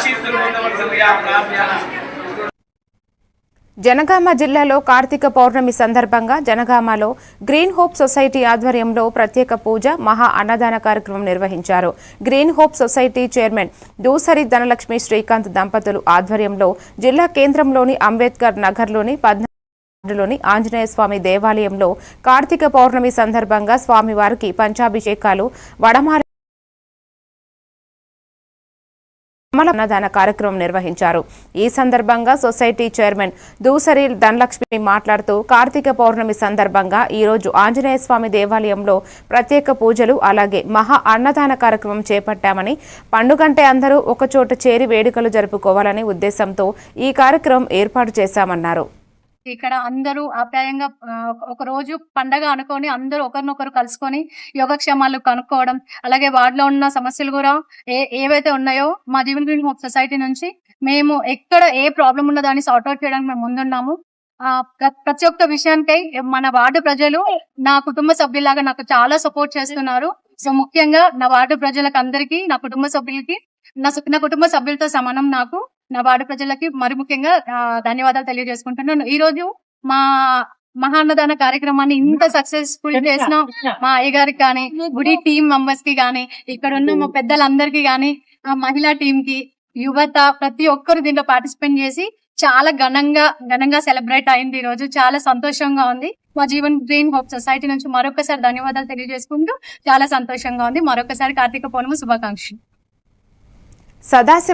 ఆశీస్సులు ప్రార్థన జనగామ జిల్లాలో కార్తీక పౌర్ణమి సందర్భంగా జనగామలో గ్రీన్ హోప్ సొసైటీ ఆధ్వర్యంలో ప్రత్యేక పూజ మహా అన్నదాన కార్యక్రమం నిర్వహించారు. Green hope society chairman Dusari Dhanalakshmi Srikanth దంపతులు ఆధ్వర్యంలో జిల్లా కేంద్రంలోని అంబేద్కర్ నగర్లోని పద్నాలుగులోని ఆంజనేయ స్వామి దేవాలయంలో కార్తీక పౌర్ణమి సందర్భంగా స్వామివారికి పంచాభిషేకాలు వడమాల అన్నదాన కార్యక్రమం నిర్వహించారు. ఈ సందర్భంగా సొసైటీ చైర్మన్ దూసరి ధనలక్ష్మి మాట్లాడుతూ కార్తీక పౌర్ణమి సందర్భంగా ఈరోజు ఆంజనేయ స్వామి దేవాలయంలో ప్రత్యేక పూజలు అలాగే మహా అన్నదాన కార్యక్రమం చేపట్టామని పండుగంటే అందరూ ఒకచోట చేరి వేడుకలు జరుపుకోవాలనే ఉద్దేశంతో ఈ కార్యక్రమం ఏర్పాటు చేశామన్నారు. ఇక్కడ అందరూ ఆప్యాయంగా ఒక- రోజు పండగ అనుకొని అందరూ ఒకరినొకరు కలుసుకొని యోగక్షేమాలు కనుక్కోవడం అలాగే వార్డులో ఉన్న సమస్యలు కూడా ఏ ఏవైతే ఉన్నాయో మా జీవన్ గ్రీన్ హోప్ సొసైటీ నుంచి మేము ఎక్కడ ఏ ప్రాబ్లం ఉన్న దాన్ని సార్ట్అవుట్ చేయడానికి మేము ముందున్నాము. ప్రతి ఒక్క విషయానికై మన వార్డు ప్రజలు నా కుటుంబ సభ్యులాగా నాకు చాలా సపోర్ట్ చేస్తున్నారు. సో ముఖ్యంగా నా వార్డు ప్రజలకు అందరికీ నా కుటుంబ సభ్యులకి నా నా కుటుంబ సభ్యులతో సమానం నాకు. నా వార్డు ప్రజలకి మరి ముఖ్యంగా ధన్యవాదాలు తెలియజేసుకుంటున్నాను. ఈ రోజు మా మహాన్నదాన కార్యక్రమాన్ని ఇంత సక్సెస్ఫుల్ చేసిన మా అయ్య గారికి కానీ గుడి టీం మెంబర్స్కి కానీ ఇక్కడ ఉన్న మా పెద్దలందరికీ కానీ ఆ మహిళా టీం కి యువత ప్రతి ఒక్కరు దీంట్లో పార్టిసిపేట్ చేసి చాలా ఘనంగా ఘనంగా సెలబ్రేట్ అయింది ఈ రోజు. చాలా సంతోషంగా ఉంది. మా జీవన్ గ్రీన్ హోప్ సొసైటీ నుంచి మరొకసారి ధన్యవాదాలు తెలియజేసుకుంటూ చాలా సంతోషంగా ఉంది. మరొకసారి కార్తీక పౌర్ణమి శుభాకాంక్షలు. సదాశివ